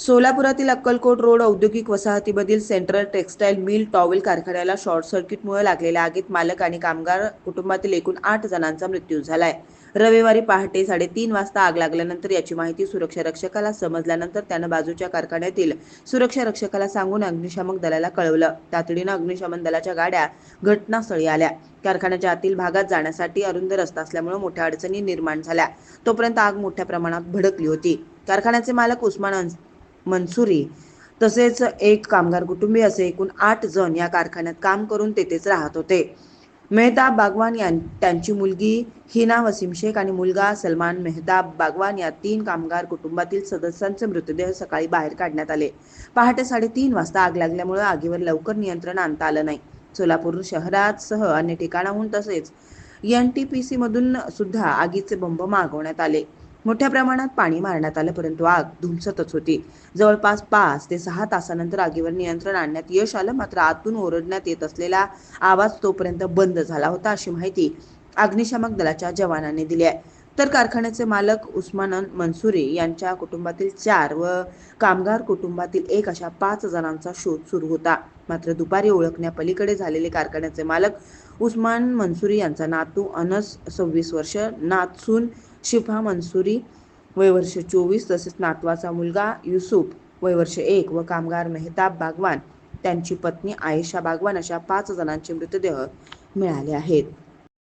सोलापुरातील Akkalkot road औद्योगिक वसाहतीमधील central textile mill towel कारखान्याला शॉर्ट सर्किटमुळे लागलेल्या आगीत मालक आणि कामगार कुटुंबातील एकूण आठ जणांचा मृत्यू झालाय. रविवारी पहाटे साडेतीन वाजता आग लागल्यानंतर याची माहिती सुरक्षा रक्षकाला समजल्यानंतर त्यानं बाजूच्या कारखान्यातील सुरक्षा रक्षकाला सांगून अग्निशामक दलाला कळवलं. तातडीनं अग्निशमन दलाच्या गाड्या घटनास्थळी आल्या. कारखान्याच्या आतील भागात जाण्यासाठी अरुंद रस्ता असल्यामुळे मोठ्या अडचणी निर्माण झाल्या. तोपर्यंत आग मोठ्या प्रमाणात भडकली होती. कारखान्याचे मालक उस्मान मनसुरी. तसेच एक कामगार कुटुंबीय असे एकूण आठ जण या कारखान्यात काम करून तेथेच राहत होते. मेहताब बागवान यां त्यांची मुलगी हिना वसीम शेख आणि मुलगा सलमान मेहताब बागवान या तीन कामगार कुटुंबातील सदस्यांचे मृतदेह सकाळी बाहेर काढण्यात आले. पहाटे साडेतीन वाजता आग लागल्यामुळे आगीवर लवकर नियंत्रण आणता आलं नाही. सोलापूर शहरात सह अन्य ठिकाणाहून तसेच एन टी पी सी मधून सुद्धा आगीचे बंब मागवण्यात आले. मोठ्या प्रमाणात पाणी मारण्यात आलं परंतु आग धुमसतच होती. जवळपास पाच ते सहा तासानंतर आगीवर नियंत्रण आणण्यात यश आलं मात्र आतून ओरडण्यात येत असलेला आवाज तोपर्यंत बंद झाला होता अशी माहिती अग्निशामक दलाच्या जवानांनी दिली आहे. तर कारखान्याचे मालक उस्मान मनसुरे यांच्या कुटुंबातील चार व कामगार कुटुंबातील एक अशा पाच जणांचा शोध सुरू होता. मात्र दुपारी ओळखण्यापलीकडे झालेले कारखान्याचे मालक उस्मान मनसुरी यांचा नातू अनस सव्वीस वर्ष नातसून शिफा मनसुरी वय वर्ष चोवीस तसेच नातवाचा मुलगा युसुफ वय वर्ष एक व कामगार मेहताब बागवान त्यांची पत्नी आयशा बागवान अशा पाच जणांचे मृतदेह मिळाले आहेत.